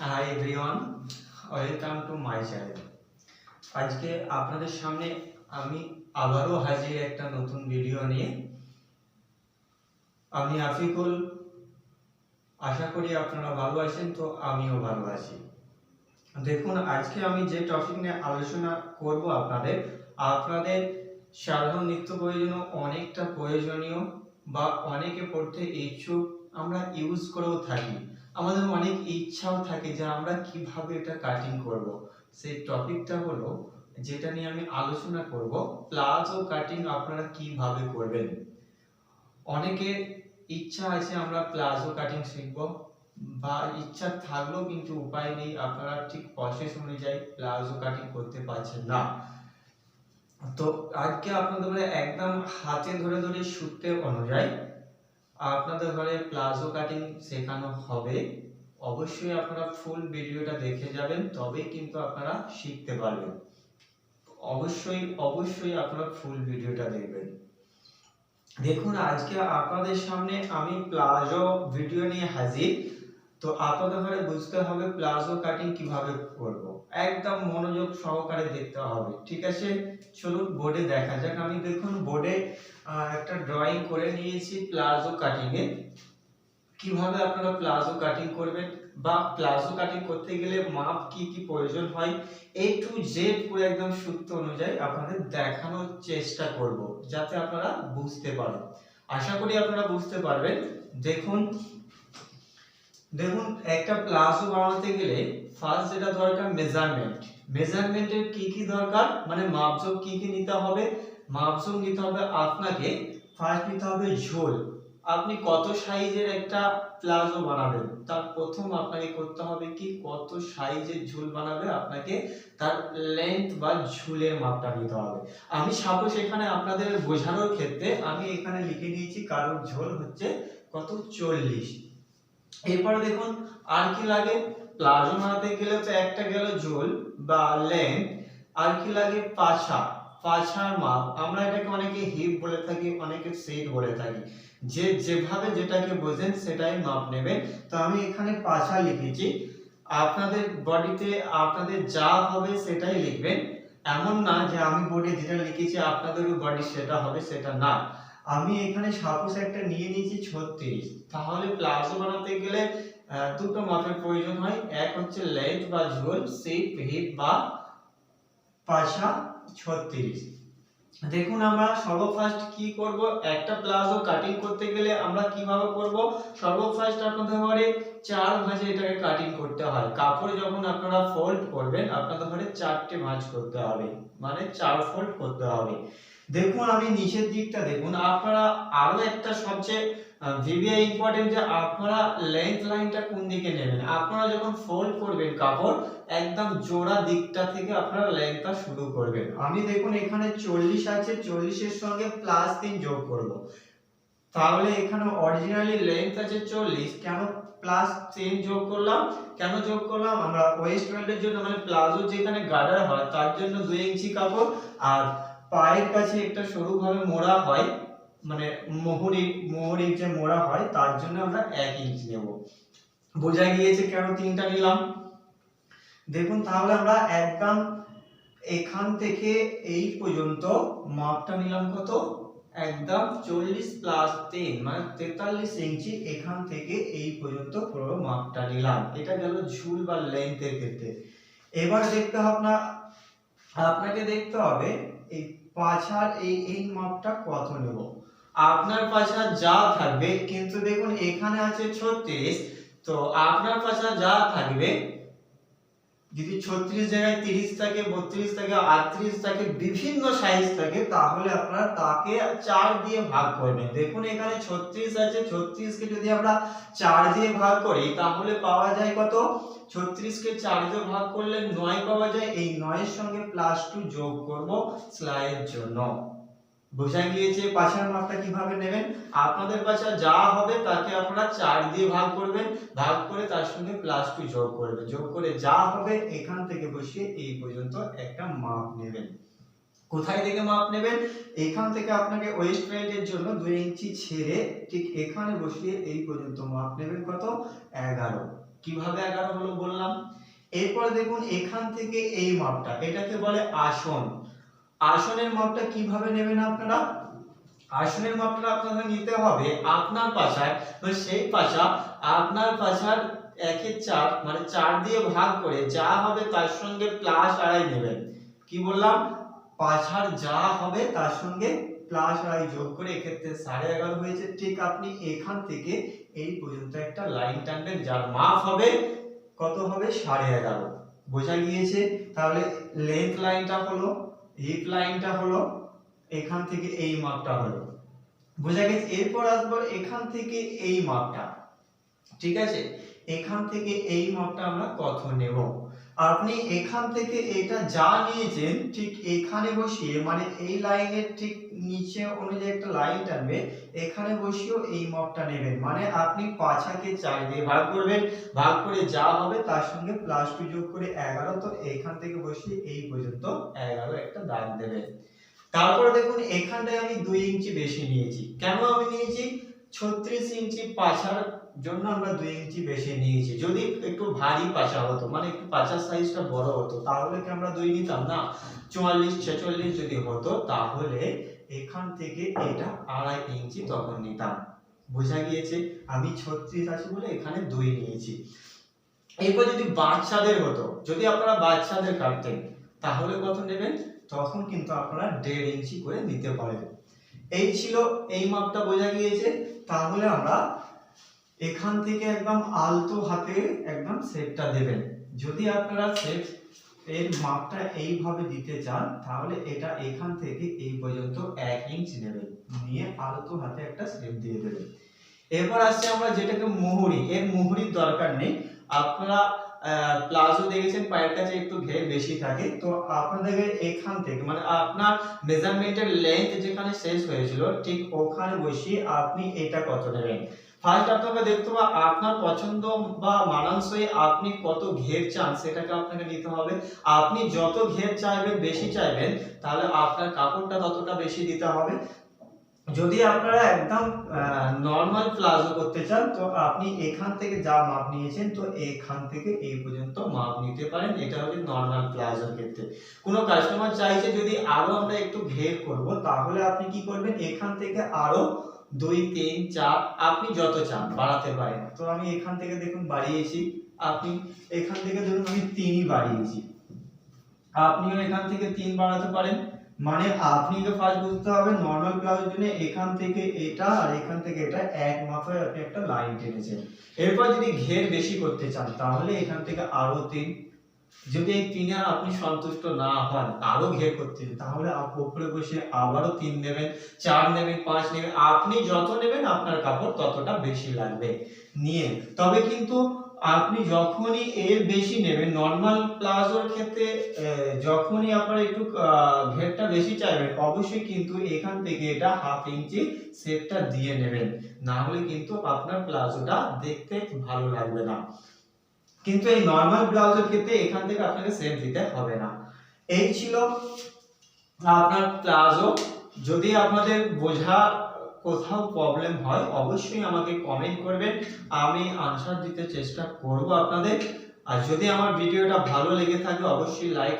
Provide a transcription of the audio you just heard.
Hi everyone welcome to my channel আজকে আপনাদের সামনে আমি আবারও হাজির একটা নতুন ভিডিও নিয়ে। আমি আফিকুল, আশা করি আপনারা ভালো আছেন, তো আমিও ভালো আছি। দেখুন, আজকে আমি যে টপিক নিয়ে আলোচনা করব আপনাদের আপনাদের সাধারণ নিত্য প্রয়োজনীয়, অনেকটা প্রয়োজনীয় বা অনেকে পড়তে ইচ্ছুক, আমরা ইউজ করেও থাকি। আমাদের অনেক ইচ্ছাও থাকে যে আমরা কীভাবে এটা কাটিং করব। সেই টপিকটা হলো যেটা নিয়ে আমি আলোচনা করব প্লাজো কাটিং আপনারা কীভাবে করবেন? অনেকের ইচ্ছা আছে আমরা প্লাজো কাটিং শিখব, বা ইচ্ছা থাকলেও কিন্তু উপায় নেই, আপনারা ঠিক প্রসেস অনুযায়ী প্লাজো কাটিং করতে পারছেন না। তো আজকে আপনাদের ঘরে একদম হাতে ধরে ধরে সূত্রে অনুযায়ী আপনাদের ঘরে প্লাজো কাটিং শেখানো হবে, অবশ্যই আপনারা ফুল ভিডিওটা দেখে যাবেন, তবেই কিন্তু আপনারা শিখতে পারবেন। অবশ্যই অবশ্যই আপনারা ফুল ভিডিওটা দেখবেন। দেখুন, আজকে আপনাদের সামনে আমি প্লাজো ভিডিও নিয়ে হাজির। তো আপনাদের ঘরে বুঝতে হবে প্লাজো কাটিং কীভাবে করব। একদম মনোযোগ সহকারে দেখতে হবে, ঠিক আছে? চলুন বোর্ডে দেখা যাক। আমি দেখুন বোর্ডে একটা ড্রয়িং করে নিয়েছি প্লাজো কাটিং কীভাবে আপনারা প্লাজো কাটিং করবেন বা প্লাজো কাটিং করতে গেলে মাপ কি কি প্রয়োজন হয় এ টু জেড পুরো একদম সূত্র অনুযায়ী আপনাদের দেখানোর চেষ্টা করব, যাতে আপনারা বুঝতে পারেন। আশা করি আপনারা বুঝতে পারবেন। দেখুন দেখুন, একটা প্লাজো বানাতে গেলে ফার্স্ট যেটা দরকার মেজারমেন্ট মেজারমেন্টের কি কি দরকার? মানে মাপজোক কি কি নিতে হবে? মাপজোক নিতে হবে আপনাকে ফার্স্ট নিতে হবে ঝোল। আপনি কত সাইজের একটা প্লাজো বানাবেন? তার প্রথম আপনাকে করতে হবে কি, কত সাইজের ঝুল বানাবে আপনাকে? তার লেন্থ বা ঝুলের মাপটা নিতে হবে। আমি সাপোজ এখানে আপনাদের বোঝানোর ক্ষেত্রে আমি এখানে লিখে নিয়েছি কারোর ঝোল হচ্ছে কত চল্লিশ। এরপরে দেখুন, আর কি লাগে? প্লাজো বানাতে গেলে তো একটা গেল ঝোল বা লেন্থ আর কি লাগে? পাছা। পাছার মাপ। আমরা এটাকে অনেকে হিপ বলে থাকি, অনেকে সেট বলে থাকি। যে যেভাবে যেটাকে বোঝেন, সেটাই মাপ নেবেন তো আমি এখানে পাছা লিখেছি। আপনাদের বডিতে আপনাদের যা হবে, সেটাই লিখবেন। এমন না যে আমি বোর্ডে যেটা লিখেছি, আপনাদেরও বডি সেটা হবে, সেটা না। আমি এখানে সাপোজ একটা নিয়ে নিয়েছি ছত্রিশ। তাহলে প্লাজো বানাতে গেলে দুটো মাপের প্রয়োজন হয়। এক হচ্ছে লেন্থ বা ঝোল সেপ হিপ বা পাশা ছত্রিশ। দেখুন আমরা সর্বফার্স্ট কি করব? একটা প্লাজো কাটিং করতে গেলে আমরা কীভাবে করব? সর্বফার্স্ট আপনাদের ঘরে চার ভাঁজে এটাকে কাটিং করতে হয়। কাপড় যখন আপনারা ফোল্ড করবেন, আপনাদের ঘরে চারটে ভাঁজ করতে হবে। মানে চার ফোল্ড করতে হবে। দেখুন আমি নিচের দিকটা দেখুন, আপনারা আরও একটা সবচেয়ে ভিভিআই ইম্পর্টেন্ট যে আপনারা লেন্থ লাইনটা কোন দিকে নেবেন? আপনারা যখন ফোল্ড করবেন কাপড়, একদম জোড়া দিকটা থেকে আপনারা লেন্থটা শুরু করবেন। আমি দেখুন এখানে চল্লিশ আছে, চল্লিশের সঙ্গে প্লাস তিন যোগ করব। তাহলে এখানে অরিজিনালি লেন্থ আছে চল্লিশ, কেন প্লাস তিন যোগ করলাম? কেন যোগ করলাম? আমরা ওয়েস্ট বেল্টের জন্য মানে প্লাজো যেখানে গার্ডার হয়, তার জন্য দুই ইঞ্চি কাপড়, আর পায়ের কাছে একটা সরুভাবে মোড়া হয় মানে মোহরি, মোহরির যে মোড়া হয়, তার জন্য আমরা এক ইঞ্চি নেব। বোঝা গিয়েছে কেন তিনটা নিলাম? দেখুন, তাহলে আমরা একদম এখান থেকে এই পর্যন্ত মাপটা নিলাম কত? একদম চল্লিশ প্লাস তিন মানে তেতাল্লিশ ইঞ্চি এখান থেকে এই পর্যন্ত পুরো মাপটা নিলাম। এটা গেল ঝুল বা লেন্থের ক্ষেত্রে। এবার দেখতে হবে না আপনাকে দেখতে হবে, এই পাছার এই এই মাপটা কত নেব? আপনার পাছা যা থাকবে, কিন্তু দেখুন এখানে আছে ছত্রিশ, তো আপনার পাছা যা থাকবে যদি ছত্রিশ জায়গায় তিরিশ থাকে, বত্রিশ থাকে, আটত্রিশ থাকে, বিভিন্ন সাইজ থাকে, তাহলে আপনারা তাকে চার দিয়ে ভাগ করবেন। দেখুন এখানে ছত্রিশ আছে, ছত্রিশকে যদি আমরা চার দিয়ে ভাগ করি, তাহলে পাওয়া যায় কত? ছত্রিশকে চার দিয়ে ভাগ করলে নয় পাওয়া যায়। এই নয়ের সঙ্গে প্লাস টু যোগ করব সেলাইয়ের জন্য। বোঝা গিয়েছে পাছার মাপটা কীভাবে নেবেন। আপনাদের পাছা যা হবে তাকে আপনারা চার দিয়ে ভাগ করবেন, ভাগ করে তার সঙ্গে প্লাস টু যোগ করবেন। যোগ করে যা হবে এখান থেকে বসিয়ে এই পর্যন্ত একটা মাপ নেবেন। কোথায় থেকে মাপ নেবেন? এখান থেকে আপনাকে ওয়েস্ট বেল্টের জন্য দুই ইঞ্চি ছেড়ে ঠিক এখানে বসিয়ে এই পর্যন্ত মাপ নেবেন কত? এগারো। কীভাবে এগারো হলো বললাম? এরপরে দেখুন এখান থেকে এই মাপটা, এটাকে বলে আসন। আসনের মাপটা কীভাবে নেবেন আপনারা? আসনের মাপটা আপনাদের নিতে হবে আপনার পাশায় মানে সেই পাশা, আপনার পাশার একের চার মানে চার দিয়ে ভাগ করে যা হবে তার সঙ্গে প্লাস আড়াই নেবেন। কি বললাম? পাছার যা হবে তার সঙ্গে প্লাস আড়াই যোগ করে এক্ষেত্রে সাড়ে এগারো হয়েছে। ঠিক আপনি এখান থেকে এই পর্যন্ত একটা লাইন টানবেন, যার মাপ হবে কত হবে? সাড়ে এগারো। বোঝা গিয়েছে? তাহলে লেন্থ লাইনটা হলো হিপ লাইনটা হলো এখান থেকে এই মাপটা হলো। বোঝা গেছে? এরপর আসব এখান থেকে এই মাপটা ঠিক আছে? এখান থেকে এই মাপটা আমরা কত নেব? আপনি এখান থেকে এটা যা নিয়েছেন, ঠিক এখানে বসিয়ে মানে এই লাইনের ঠিক নিচে অনুযায়ী একটা লাইন টানবে, এখানে বসিয়েও এই মাপটা নেবেন। মানে আপনি পাছাকে চার দিয়ে ভাগ করবেন, ভাগ করে যা হবে তার সঙ্গে প্লাস টু যোগ করে এগারো, তো এখান থেকে বসিয়ে এই পর্যন্ত এগারো একটা দাগ দেবেন। তারপরে দেখুন, এখানটায় আমি দুই ইঞ্চি বেশি নিয়েছি। কেন আমি নিয়েছি? ছত্রিশ ইঞ্চি পাছার জন্য আমরা দুই ইঞ্চি বেশি নিয়েছি। যদি একটু ভারী পাছা হতো মানে একটু পাছার সাইজটা বড় হতো, তাহলে কি আমরা দুই নিতাম? না, চুয়াল্লিশ, ছেচল্লিশ যদি হতো, তাহলে এখান থেকে এটা আড়াই ইঞ্চি তখন নিতাম। বোঝা গিয়েছে? আমি ছত্রিশ আছি বলে এখানে দুই নিয়েছি। এরপর যদি বাচ্চাদের হতো, যদি আপনারা বাচ্চাদের কাটতেন, তাহলে কত নেবেন? তখন কিন্তু আপনারা দেড় ইঞ্চি করে নিতে পারেন। এই ছিল, এই মাপটা বোঝা গিয়েছে? তাহলে আমরা এখান থেকে একদম আলতো হাতে একদম শেপটা দেবেন। যদি আপনারা শেপ এর মাপটা এইভাবে দিতে চান, তাহলে এটা এখান থেকে এই পর্যন্ত এক ইঞ্চ নেবেন। নিয়ে আলতো হাতে একটা শেপ দিয়ে দেবেন। এরপর আসছে আমরা যেটাকে মুহুরি। এর মুহুরির দরকার নেই। আপনারা প্লাজো দেখেছেন, পায়ের কাছে একটু ঘের বেশি থাকে। তো আপনাদের এখান থেকে মানে আপনার মেজারমেন্টের লেন্থ যেখানে শেষ হয়েছিল, ঠিক ওখানে বসিয়ে আপনি এটা কত নেবেন? ফার্স্ট আপনাকে দেখতে হবে আপনার পছন্দ বা মানানসই আপনি কত ঘের চান, সেটাকে আপনাকে নিতে হবে। আপনি যত ঘের চাইবেন, বেশি চাইবেন, তাহলে আপনার কাপড়টা ততটা বেশি দিতে হবে। যদি আপনারা একদম নর্মাল প্লাজো করতে চান, তো আপনি এখান থেকে যা মাপ নিয়েছেন, তো এখান থেকে এই পর্যন্ত মাপ নিতে পারেন। এটা হচ্ছে নর্মাল প্লাজোর ক্ষেত্রে। কোনো কাস্টমার চাইছে যদি আরও আমরা একটু ঘের করব, তাহলে আপনি কি করবেন? এখান থেকে আরও দুই, তিন, চার, আপনি যত চান, বাড়াতে পারেন। তো আমি এখান থেকে দেখুন বাড়িয়েছি, আপনি এখান থেকে ধরুন আমি তিনই বাড়িয়েছি। আপনিও এখান থেকে তিন বাড়াতে পারেন মানে আপনি তো ফার্স্ট বুঝতে হবে নর্মাল প্লাজোর জন্য এখান থেকে এটা আর এখান থেকে এটা এক মাপে আপনি একটা লাইন টেনেছেন। এরপর যদি ঘের বেশি করতে চান, তাহলে এখান থেকে আরও তিন যদি এই তিনে আপনি সন্তুষ্ট না হন আরও ঘের করতে তাহলে উপরে বসে আবারও তিন নেবেন, চার নেবেন, পাঁচ নেবেন। আপনি যত নেবেন, আপনার কাপড় ততটা বেশি লাগবে। নিয়ে, তবে কিন্তু আপনি যখনই এর বেশি নেবেন নর্মাল প্লাজোর ক্ষেত্রে যখনই আপনারা একটু ঘেরটা বেশি চাইবেন, অবশ্যই কিন্তু এখান থেকে এটা হাফ ইঞ্চি শেপটা দিয়ে নেবেন। না হলে কিন্তু আপনার প্লাজোটা দেখতে ভালো লাগবে না। কিন্তু এই নর্মাল ব্লাউজের ক্ষেত্রে এখান থেকে আপনাকে সেভ দিতে হবে না। এই ছিল আপনার প্লাজো যদি আপনাদের বোঝা কোথাও প্রবলেম হয়, অবশ্যই আমাকে কমেন্ট করবেন। আমি আনসার দিতে চেষ্টা করব আপনাদের। আর যদি আমার ভিডিওটা ভালো লেগে থাকে, অবশ্যই লাইক